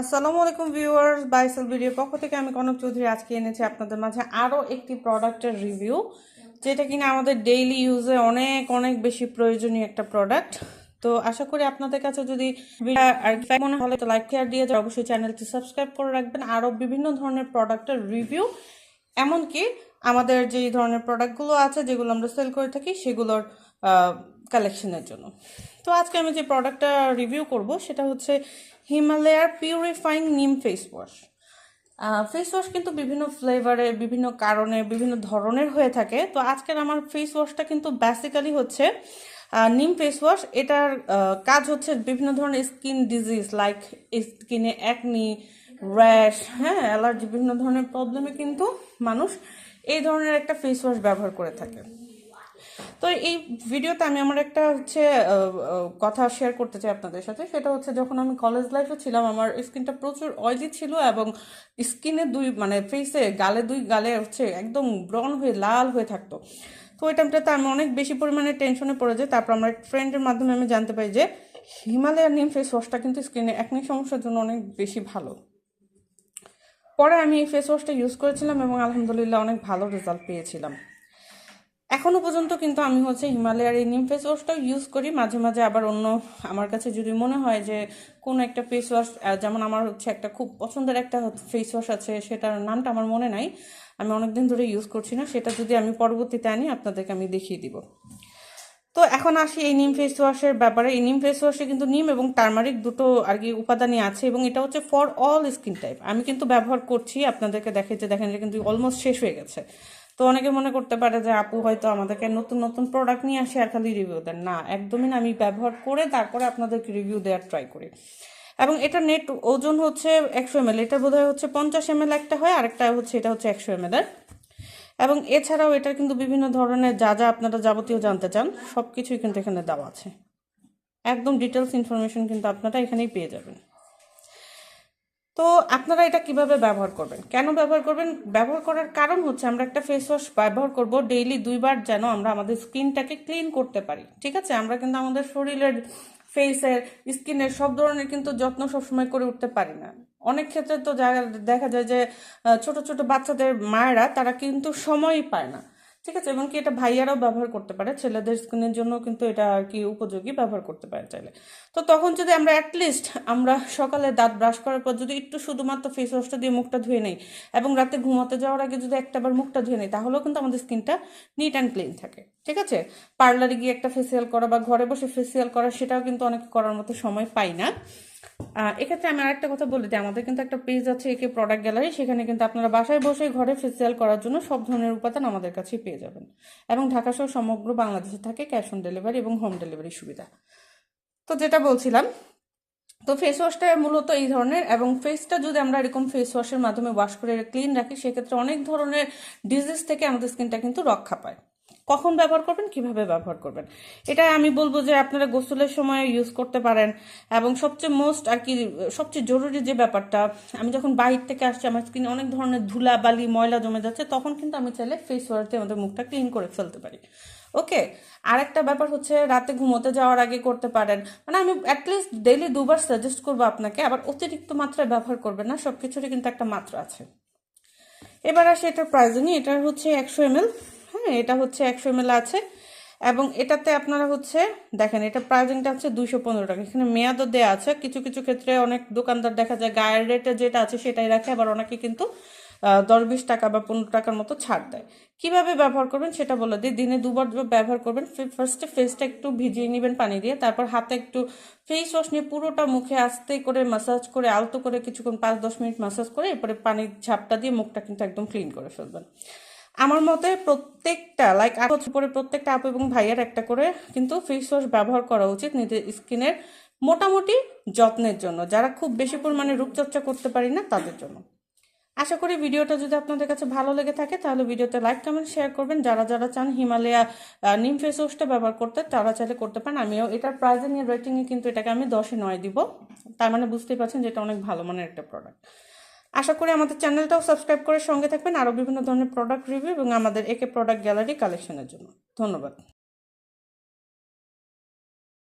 আসসালামু আলাইকুম ভিউয়ার্স, বাইসেল ভিডিওর পক্ষ থেকে আমি কনক চৌধুরী আজকে এনেছি আপনাদের মাঝে আরও একটি প্রোডাক্টের রিভিউ, যেটা কিনা আমাদের ডেইলি ইউজে অনেক অনেক বেশি প্রয়োজনীয় একটা প্রোডাক্ট। তো আশা করি আপনাদের কাছে যদি মনে হলে তো লাইক শেয়ার দিয়ে অবশ্যই চ্যানেলটি সাবস্ক্রাইব করে রাখবেন। আরও বিভিন্ন ধরনের প্রোডাক্টের রিভিউ এমনকি আমাদের যেই ধরনের প্রোডাক্টগুলো আছে, যেগুলো আমরা সেল করে থাকি, সেগুলোর কালেকশনের জন্য। তো আজকে আমি যে প্রোডাক্টটা রিভিউ করব, সেটা হচ্ছে হিমালয়ার purifying neem face wash face wash কিন্তু বিভিন্ন ফ্লেভারে বিভিন্ন কারণে, বিভিন্ন ধরনের হয়ে থাকে। তো আজকের আমার ফেস ওয়াশটা কিন্তু বেসিক্যালি হচ্ছে নিম ফেস ওয়াশ এটার কাজ হচ্ছে বিভিন্ন ধরনের স্কিন ডিজিজ লাইক স্কিনে অ্যাকনি র্যাশ হ্যাঁ অ্যালার্জি বিভিন্ন ধরনের প্রবলেমে কিন্তু মানুষ এই ধরনের একটা ফেস ওয়াশ ব্যবহার করে থাকে। তো এই ভিডিওতে আমি আমার একটা হচ্ছে কথা শেয়ার করতে চাই আপনাদের সাথে। সেটা হচ্ছে যখন আমি কলেজ লাইফে ছিলাম, আমার স্কিনটা প্রচুর অয়েলি ছিল এবং স্কিনে দুই মানে ফেসে গালে দুই, গালে হচ্ছে একদম ব্রন হয়ে, লাল হয়ে থাকতো। তো ওই টাইমটাতে আমি অনেক বেশি পরিমাণে টেনশনে পড়ে যাই। তারপর আমার ফ্রেন্ডের মাধ্যমে আমি জানতে পাই যে হিমালয়ার নিম ফেস ওয়াশটা কিন্তু স্কিনে একনি সমস্যার জন্য অনেক বেশি ভালো। পরে আমি এই ফেস ওয়াশটা ইউজ করেছিলাম এবং আলহামদুলিল্লাহ অনেক ভালো রেজাল্ট পেয়েছিলাম। এখনও পর্যন্ত কিন্তু আমি হচ্ছে হিমালয়ার এই নিম ফেস ওয়াশটাও ইউজ করি। মাঝে মাঝে আবার অন্য আমার কাছে যদি মনে হয় যে কোনো একটা ফেস ওয়াশ যেমন আমার হচ্ছে একটা খুব পছন্দের একটা ফেস ওয়াশ আছে, সেটার নামটা আমার মনে নাই। আমি অনেকদিন ধরে ইউজ করছি না, সেটা যদি আমি পরবর্তীতে আনি, আপনাদেরকে আমি দেখিয়ে দিব। তো এখন আসি এই নিম ফেস ওয়াশের ব্যাপারে। এই নিম ফেস ওয়াশে কিন্তু নিম এবং টার্মারিক দুটো আর কি উপাদানই আছে এবং এটা হচ্ছে ফর অল স্কিন টাইপ আমি কিন্তু ব্যবহার করছি, আপনাদেরকে দেখে যে দেখেন যে কিন্তু অলমোস্ট শেষ হয়ে গেছে। তো অনেকে মনে করতে পারে যে, আপু, হয়তো আমাদেরকে নতুন নতুন প্রোডাক্ট নিয়ে আসে আর খালি রিভিউ দেন। না, একদমই না। আমি ব্যবহার করে তারপরে আপনাদেরকে রিভিউ দেওয়ার ট্রাই করি। এবং এটা নেট ওজন হচ্ছে একশো এম এটা বোধহয় হচ্ছে পঞ্চাশ এম একটা হয়, আরেকটা হচ্ছে, এটা হচ্ছে একশো এম এবং এছাড়াও এটার কিন্তু বিভিন্ন ধরনের যা যা আপনারা যাবতীয় জানতে চান সব কিছুই কিন্তু এখানে দেওয়া আছে। একদম ডিটেলস ইনফরমেশন কিন্তু আপনারা এখানেই পেয়ে যাবেন। তো আপনারা এটা কীভাবে ব্যবহার করবেন? কেন ব্যবহার করবেন? ব্যবহার করার কারণ হচ্ছে আমরা একটা ফেস ওয়াশ ব্যবহার করব ডেইলি দুইবার যেন আমরা আমাদের স্কিনটাকে ক্লিন করতে পারি। ঠিক আছে? আমরা কিন্তু আমাদের শরীরের ফেসের স্কিনের সব ধরনের কিন্তু যত্ন সবসময় করে উঠতে পারি না। অনেক ক্ষেত্রে তো দেখা যায় যে ছোট ছোট বাচ্চাদের মায়েরা তারা কিন্তু সময়ই পায় না। ঠিক আছে এবং কি এটা ভাইয়ারাও ব্যবহার করতে পারে, ছেলেদের স্কিনের জন্য কিন্তু এটা আর কি উপযোগী ব্যবহার করতে পারে চাইলে। তো তখন যদি আমরা অ্যাটলিস্ট আমরা সকালে দাঁত ব্রাশ করার পর যদি একটু শুধুমাত্র ফেস ওয়াশটা দিয়ে মুখটা ধুয়ে নেই এবং রাতে ঘুমাতে যাওয়ার আগে যদি একটাবার মুখটা ধুয়ে নেই, তাহলেও কিন্তু আমাদের স্কিনটা নিট অ্যান্ড ক্লিন থাকে। ঠিক আছে? পার্লারে গিয়ে একটা ফেসিয়াল করা বা ঘরে বসে ফেসিয়াল করা, সেটাও কিন্তু অনেকে করার মতো সময় পাই না। এক্ষেত্রে আমি আরেকটা কথা বলে দিই। আমাদের কিন্তু একটা পেজ আছে, একে প্রোডাক্ট গ্যালারি সেখানে কিন্তু আপনারা বাসায় বসে ঘরে ফেসিয়াল করার জন্য সব ধরনের উপাদান আমাদের কাছেই পেয়ে যাবেন। এবং ঢাকা সহ সমগ্র বাংলাদেশে থাকে ক্যাশ অন ডেলিভারি এবং হোম ডেলিভারি সুবিধা। তো যেটা বলছিলাম, তো ফেস ওয়াশটা মূলত এই ধরনের এবং ফেসটা যদি আমরা এরকম ফেস ওয়াশের মাধ্যমে ওয়াশ করে ক্লিন রাখি, সেক্ষেত্রে অনেক ধরনের ডিজিজ থেকে আমাদের স্কিনটা কিন্তু রক্ষা পায়। কখন ব্যবহার করবেন, কীভাবে ব্যবহার করবেন। এটা আমি বলব যে আপনারা গোসলের সময় ইউজ করতে পারেন এবং সবচেয়ে মোস্ট আর কি, সবচেয়ে জরুরি যে ব্যাপারটা, আমি যখন বাইর থেকে আসছি, আমার স্কিনে অনেক ধরনের ধুলা, বালি, ময়লা জমে যাচ্ছে, তখন কিন্তু আমি চাইলে ফেস ওয়াশ দিয়ে আমাদের মুখটা ক্লিন করে ফেলতে পারি। ওকে আরেকটা ব্যাপার হচ্ছে রাতে ঘুমোতে যাওয়ার আগে করতে পারেন। মানে আমি অ্যাটলিস্ট ডেইলি দুবার সাজেস্ট করব আপনাকে, আবার অতিরিক্ত মাত্রায় ব্যবহার করবেন না সব কিছুরই কিন্তু একটা মাত্রা আছে। এবার আসে এটার প্রাইজিং এটার হচ্ছে একশো হ্যাঁ এটা হচ্ছে একশো এমএল আছে। এবং এটাতে আপনারা হচ্ছে, দেখেন, এটা প্রাইজিংটা হচ্ছে দুইশো পনেরো টাকা। এখানে মেয়াদও দেওয়া আছে। কিছু কিছু ক্ষেত্রে অনেক দোকানদার দেখা যায় গায়ের রেটে যেটা আছে সেটাই রাখে, আবার অনেকে কিন্তু দশ বিশ টাকা বা পনেরো টাকার মতো ছাড় দেয়। কীভাবে ব্যবহার করবেন সেটা বলে দিই। দিনে দুবার ব্যবহার করবেন ফার্স্টে ফেসটা একটু ভিজিয়ে নেবেন পানি দিয়ে, তারপর হাতে একটু ফেস ওয়াশ নিয়ে পুরোটা মুখে আস্তে করে মাসাজ করে, আলতো করে কিছুক্ষণ পাঁচ দশ মিনিট মাসাজ করে, এরপরে পানির ঝাপটা দিয়ে মুখটা কিন্তু একদম ক্লিন করে ফেলবেন। আমার মতে প্রত্যেকটা লাইক পরে প্রত্যেকটা আপু এবং ভাইয়ের একটা করে কিন্তু ফেস ওয়াশ ব্যবহার করা উচিত নিজের স্কিনের মোটামুটি যত্নের জন্য। যারা খুব বেশি পরিমাণে রূপচর্চা করতে পারি না, তাদের জন্য। আশা করি ভিডিওটা যদি আপনাদের কাছে ভালো লেগে থাকে, তাহলে ভিডিওতে লাইক কমেন্ট শেয়ার করবেন। যারা যারা চান হিমালয়া নিম ফেস ওয়াশটা ব্যবহার করতে, তারা চাইলে করতে পারেন। আমিও এটার প্রাইজিং এর রেটিংয়ে কিন্তু এটাকে আমি দশে নয় দিব। তার মানে বুঝতেই পারছেন যে এটা অনেক ভালো মানের একটা প্রোডাক্ট আশা করি আমাদের চ্যানেলটাও সাবস্ক্রাইব করে সঙ্গে থাকবেন আরও বিভিন্ন ধরনের প্রোডাক্ট রিভিউ এবং আমাদের একে প্রোডাক্ট গ্যালারি কালেকশনের জন্য। ধন্যবাদ।